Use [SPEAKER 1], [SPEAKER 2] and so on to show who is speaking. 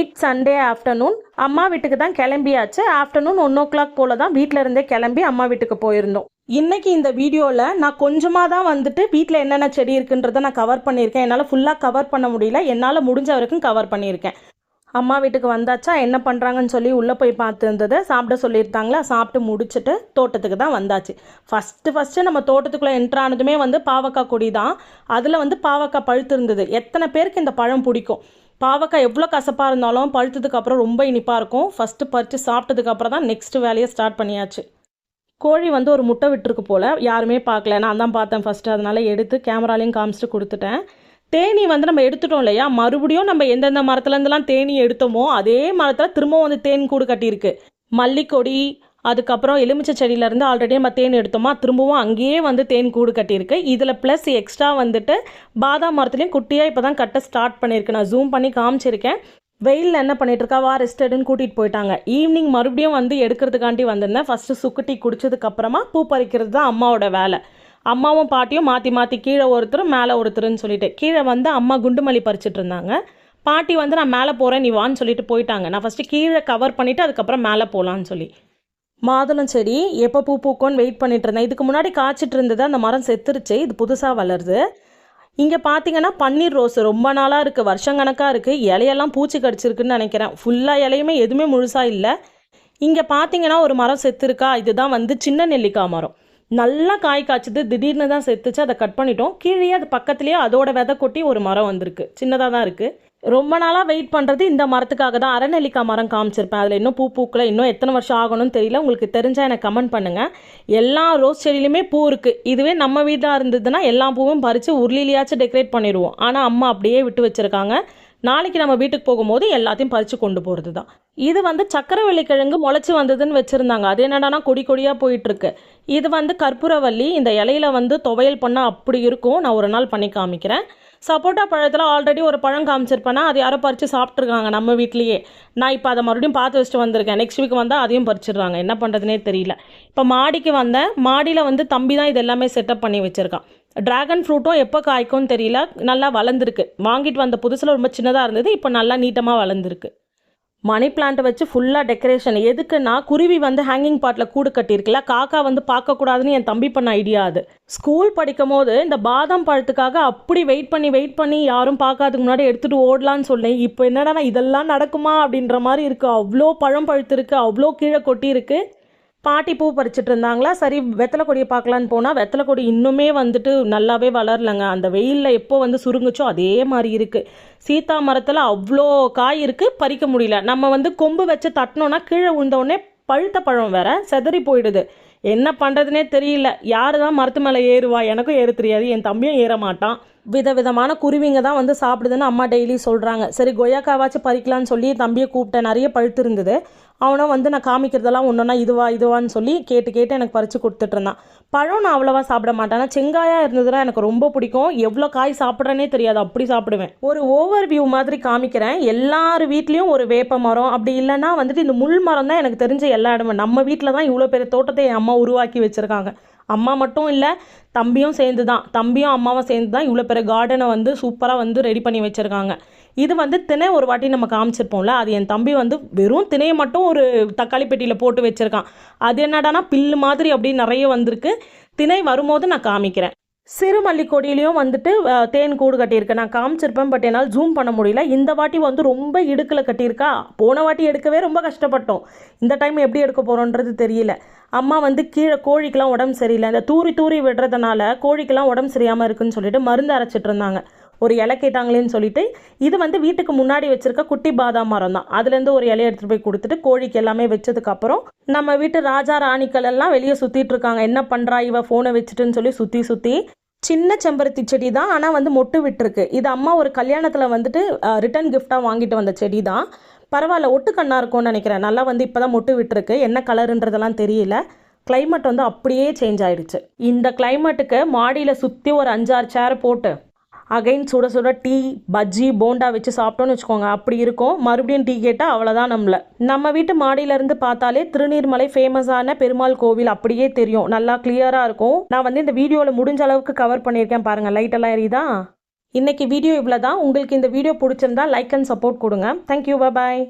[SPEAKER 1] It Sunday afternoon அம்மா வீட்டுக்கு தான் கிளம்பியாச்சு. ஆஃப்டர்நூன் ஒன் ஓ கிளாக் போல தான் வீட்டில் இருந்தே கிளம்பி அம்மா வீட்டுக்கு போயிருந்தோம். இன்னைக்கு இந்த வீடியோவில் நான் கொஞ்சமாக தான் வந்துட்டு வீட்டில் என்னென்ன செடி இருக்குன்றதை நான் கவர் பண்ணியிருக்கேன். என்னால் ஃபுல்லாக கவர் பண்ண முடியல. என்னால் முடிஞ்ச வரைக்கும் கவர் பண்ணியிருக்கேன். அம்மா வீட்டுக்கு வந்தாச்சா? என்ன பண்ணுறாங்கன்னு சொல்லி உள்ளே போய் பார்த்துருந்ததை. சாப்பிட சொல்லியிருந்தாங்களா? சாப்பிட்டு முடிச்சுட்டு தோட்டத்துக்கு தான் வந்தாச்சு. ஃபஸ்ட்டு ஃபஸ்ட்டு நம்ம தோட்டத்துக்குள்ளே என்ட்ரு ஆனதுமே வந்து பாவக்காய் கொடி தான். அதில் வந்து பாவக்காய் பழுத்து இருந்தது எத்தனை பேருக்கு இந்த பழம் பிடிக்கும்? பாவக்காய் எவ்வளோ கசப்பாக இருந்தாலும் பழுத்ததுக்கப்புறம் ரொம்ப இனிப்பாக இருக்கும். ஃபஸ்ட்டு பறித்து சாப்பிட்டதுக்கப்புறம் தான் நெக்ஸ்ட் வேலையை ஸ்டார்ட் பண்ணியாச்சு. கோழி வந்து ஒரு முட்டை விட்டுருக்கு போல். யாருமே பார்க்கல. நான் தான் பார்த்தேன் ஃபஸ்ட்டு அதனால் எடுத்து கேமராலையும் காமிச்சிட்டு கொடுத்துட்டேன். தேனி வந்து நம்ம எடுத்துட்டோம் இல்லையா? மறுபடியும் நம்ம எந்தெந்த மரத்துலேருந்துலாம் தேனி எடுத்தோமோ அதே மரத்தில் திரும்பவும் வந்து தேன் கூடு கட்டியிருக்கு. மல்லிக்கொடி அதுக்கப்புறம் எலுமிச்சை செடியிலேருந்து ஆல்ரெடி நம்ம தேன் எடுத்தோமா திரும்பவும் அங்கேயே வந்து தேன் கூடு கட்டியிருக்கு. இதில் ப்ளஸ் எக்ஸ்ட்ரா வந்துட்டு பாதாம் மரத்துலேயும் குட்டியாக இப்போ தான் கட்ட ஸ்டார்ட் பண்ணியிருக்கு. நான் ஜூம் பண்ணி காமிச்சிருக்கேன். வெயிலில் என்ன பண்ணிட்டு இருக்கா வா ரெஸ்ட் எடுன்னு கூட்டிகிட்டு போயிட்டாங்க. ஈவினிங் மறுபடியும் வந்து எடுக்கிறதுக்காண்டி வந்திருந்தேன். ஃபஸ்ட்டு சுக்குட்டி குடிச்சதுக்கப்புறமா பூ பறிக்கிறது தான் அம்மாவோட வேலை. அம்மாவும் பாட்டியும் மாற்றி மாற்றி கீழே ஒருத்தர் மேலே ஒருத்தருன்னு சொல்லிட்டு கீழே வந்து அம்மா குண்டுமல்லி பறிச்சிட்டு இருந்தாங்க. பாட்டி வந்து நான் மேலே போகிறேன் நீ வான்னு சொல்லிட்டு போயிட்டாங்க. நான் ஃபஸ்ட்டு கீழே கவர் பண்ணிவிட்டு அதுக்கப்புறம் மேலே போகலான்னு சொல்லி. மாதுளம் செடி எப்போ பூ பூக்கும்னு வெயிட் பண்ணிட்டு இருந்தேன். இதுக்கு முன்னாடி காய்ச்சிட்டு இருந்தது அந்த மரம் செத்துருச்சு இது புதுசாக வளருது. இங்கே பார்த்தீங்கன்னா பன்னீர் ரோஸ் ரொம்ப நாளாக இருக்குது வருஷங்கணக்காக இருக்குது இலையெல்லாம் பூச்சி கடிச்சிருக்குன்னு நினைக்கிறேன். ஃபுல்லாக இலையுமே எதுவுமே முழுசாக இல்லை. இங்கே பார்த்தீங்கன்னா ஒரு மரம் செத்துருக்கா? இதுதான் வந்து சின்ன நெல்லிக்காய் மரம். நல்லா காய் காய்ச்சது திடீர்னு தான் செத்துச்சு அதை கட் பண்ணிட்டோம். கீழே அது பக்கத்துலேயே அதோட விதை கொட்டி ஒரு மரம் வந்திருக்கு. சின்னதாக தான் இருக்குது ரொம்ப நாளாக வெயிட் பண்ணுறது இந்த மரத்துக்காக தான். அரைநெல்லிக்காய் மரம் காமிச்சிருப்பேன். அதில் இன்னும் பூ பூக்கலை. இன்னும் எத்தனை வருஷம் ஆகணும்னு தெரியல. உங்களுக்கு தெரிஞ்சால் எனக்கு கமெண்ட் பண்ணுங்கள் எல்லா ரோஸ் செடியிலுமே பூ இருக்குது இதுவே நம்ம வீட்டில் இருந்ததுன்னா எல்லா பூவும் பறித்து உருளிலையாச்சும் டெக்கரேட் பண்ணிடுவோம். ஆனால் அம்மா அப்படியே விட்டு வச்சுருக்காங்க. நாளைக்கு நம்ம வீட்டுக்கு போகும்போது எல்லாத்தையும் பறித்து கொண்டு போகிறது தான் இது வந்து சக்கரவள்ளி கிழங்கு முளைச்சி வந்ததுன்னு வச்சுருந்தாங்க. அது என்னடானா கொடி கொடியாக போயிட்டுருக்கு. இது வந்து கற்பூரவள்ளி இந்த இலையில வந்து துவையல் பண்ணால் அப்படி இருக்கும். நான் ஒரு நாள் பண்ணி காமிக்கிறேன். சப்போட்டா பழத்தில் ஆல்ரெடி ஒரு பழம் காமிச்சிருப்பேன்னா அது யாரோ பறித்து சாப்பிட்ருக்காங்க நம்ம வீட்லேயே. நான் இப்போ அதை மறுபடியும் பார்த்து வச்சுட்டு வந்திருக்கேன். நெக்ஸ்ட் வீக் வந்தால் அதையும் பறிச்சிடுறாங்க. என்ன பண்ணுறதுனே தெரியல. இப்போ மாடிக்கு வந்தேன். மாடியில் வந்து தம்பி தான் இது எல்லாமே செட்டப் பண்ணி வச்சுருக்கான். ட்ராகன் ஃப்ரூட்டும் எப்போ காய்க்கும் தெரியல. நல்லா வளர்ந்துருக்கு. வாங்கிட்டு வந்த புதுசில் ரொம்ப சின்னதாக இருந்தது இப்போ நல்லா நீட்டமாக வளர்ந்துருக்கு. மணி பிளான்ட்டை வச்சு ஃபுல்லாக டெக்கரேஷன் எதுக்குன்னா குருவி வந்து ஹேங்கிங் பாட்டில் கூடு கட்டியிருக்குல்ல காக்கா வந்து பார்க்கக்கூடாதுன்னு என் தம்பி பண்ண ஐடியா அது. ஸ்கூல் படிக்கும் போது இந்த பாதாம் பழத்துக்காக அப்படி வெயிட் பண்ணி வெயிட் பண்ணி யாரும் பார்க்காதுக்கு முன்னாடி எடுத்துகிட்டு ஓடலான்னு சொன்னேன். இப்போ என்னடா இதெல்லாம் நடக்குமா அப்படின்ற மாதிரி இருக்குது அவ்வளோ பழம் பழுத்துருக்கு அவ்வளோ கீழே கொட்டியிருக்கு. பாட்டி பூ பறிச்சுட்டு இருந்தாங்களா? சரி வெத்தலை கொடியை பார்க்கலான்னு போனால் வெத்தலை கொடி இன்னுமே வந்துட்டு நல்லாவே வளரலங்க. அந்த வெயிலில் எப்போ வந்து சுருங்குச்சோ அதே மாதிரி இருக்குது சீதா மரத்தில் அவ்வளோ காய் இருக்குது பறிக்க முடியல. நம்ம வந்து கொம்பு வச்சு தட்டினோன்னா கீழே விழுந்தவுடனே பழுத்த பழம் வேற செதறி போயிடுது. என்ன பண்ணுறதுனே தெரியல. யார் தான் மரத்து மேலே ஏறுவா? எனக்கும் ஏற தெரியாது. என் தம்பியும் ஏற மாட்டான். விதவிதமான குருவிங்க தான் வந்து சாப்பிடுதுன்னு அம்மா டெய்லி சொல்கிறாங்க சரி கொய்யாக்காவாச்சும் பறிக்கலான்னு சொல்லி தம்பியை கூப்பிட்டேன். நிறைய பழுத்து இருந்தது அவனும் வந்து நான் காமிக்கிறதெல்லாம் ஒன்றுனா இதுவா இதுவான்னு சொல்லி கேட்டு கேட்டு எனக்கு பறித்து கொடுத்துட்ருந்தான் பழம் நான் அவ்வளோவா சாப்பிட மாட்டேன். செங்காயாக இருந்ததுன்னா எனக்கு ரொம்ப பிடிக்கும். எவ்வளோ காய் சாப்பிட்றேனே தெரியாது. அப்படி சாப்பிடுவேன். ஒரு ஓவர் வியூ மாதிரி காமிக்கிறேன். எல்லார் வீட்லேயும் ஒரு வேப்ப மரம். அப்படி இல்லைன்னா வந்துட்டு இந்த முள் மரம் தான் எனக்கு தெரிஞ்ச எல்லா இடமும். நம்ம வீட்டில் தான் இவ்வளோ பெரிய தோட்டத்தை என் அம்மா உருவாக்கி வச்சுருக்காங்க. அம்மா மட்டும் இல்லை தம்பியும் சேர்ந்து தான் தம்பியும் அம்மாவும் சேர்ந்து தான் இவ்வளோ பெரிய கார்டனை வந்து சூப்பராக வந்து ரெடி பண்ணி வச்சுருக்காங்க. இது வந்து திணை ஒரு வாட்டி நம்ம காமிச்சிருப்போம்ல அது என் தம்பி வந்து வெறும் திணையை மட்டும் ஒரு தக்காளி பெட்டியில் போட்டு வச்சுருக்கான். அது என்னடானா பில்லு மாதிரி அப்படி நிறைய வந்திருக்கு. திணை வரும்போது நான் காமிக்கிறேன். சிறுமல்லி கொடியிலையும் வந்துட்டு தேன் கூடு கட்டியிருக்கேன் நான் காமிச்சிருப்பேன் பட் என்னால் ஜூம் பண்ண முடியல. இந்த வாட்டி வந்து ரொம்ப இடுக்கில் கட்டியிருக்கா. போன வாட்டி எடுக்கவே ரொம்ப கஷ்டப்பட்டோம். இந்த டைம் எப்படி எடுக்க போகிறோன்றது தெரியல. அம்மா வந்து கீழே கோழிக்கெலாம் உடம்பு சரியில்லை. இந்த தூரி தூரி விடுறதுனால கோழிக்கெல்லாம் உடம்பு சரியாமல் இருக்குன்னு சொல்லிட்டு மருந்து அரைச்சிட்டு இருந்தாங்க. ஒரு இலை கேட்டாங்களேன்னு சொல்லிட்டு இது வந்து வீட்டுக்கு முன்னாடி வச்சுருக்க குட்டி பாதாம் மரம் தான். அதுலேருந்து ஒரு இலையை எடுத்துகிட்டு போய் கொடுத்துட்டு கோழிக்கு எல்லாமே வச்சதுக்கப்புறம் நம்ம வீட்டு ராஜா ராணிக்கள் எல்லாம் வெளியே சுற்றிட்டு இருக்காங்க. என்ன பண்ணுறா இவ ஃபோனை வச்சுட்டுன்னு சொல்லி சுற்றி சுற்றி சின்ன செம்பருத்தி செடி தான் ஆனால் வந்து மொட்டு விட்டுருக்கு. இது அம்மா ஒரு கல்யாணத்தில் வந்துட்டு ரிட்டன் கிஃப்டாக வாங்கிட்டு வந்த செடி தான். பரவாயில்ல ஒட்டு கண்ணாக இருக்கும்னு நினைக்கிறேன். நல்லா வந்து இப்போ தான் மொட்டு விட்டுருக்கு. என்ன கலருன்றதெல்லாம் தெரியல. கிளைமேட் வந்து அப்படியே சேஞ்ச் ஆயிடுச்சு. இந்த கிளைமேட்டுக்கு மாடியில் சுற்றி ஒரு அஞ்சாறு சேர் போட்டு அகைன் சுட சுட டீ பஜ்ஜி போண்டா வச்சு சாப்பிட்டோன்னு வச்சுக்கோங்க. அப்படி இருக்கும். மறுபடியும் டீ கேட்டால் அவ்வளோதான் நம்மள. நம்ம வீட்டு மாடியிலேருந்து பார்த்தாலே திருநீர்மலை ஃபேமஸான பெருமாள் கோவில் அப்படியே தெரியும். நல்லா கிளியராக இருக்கும். நான் வந்து இந்த வீடியோவில் முடிஞ்ச அளவுக்கு கவர் பண்ணியிருக்கேன் பாருங்கள் லைட்டெல்லாம் எரியுதா? இன்றைக்கி வீடியோ இவ்வளோ தான் உங்களுக்கு இந்த வீடியோ பிடிச்சிருந்தா லைக் அண்ட் சப்போர்ட் கொடுங்க. Thank you bye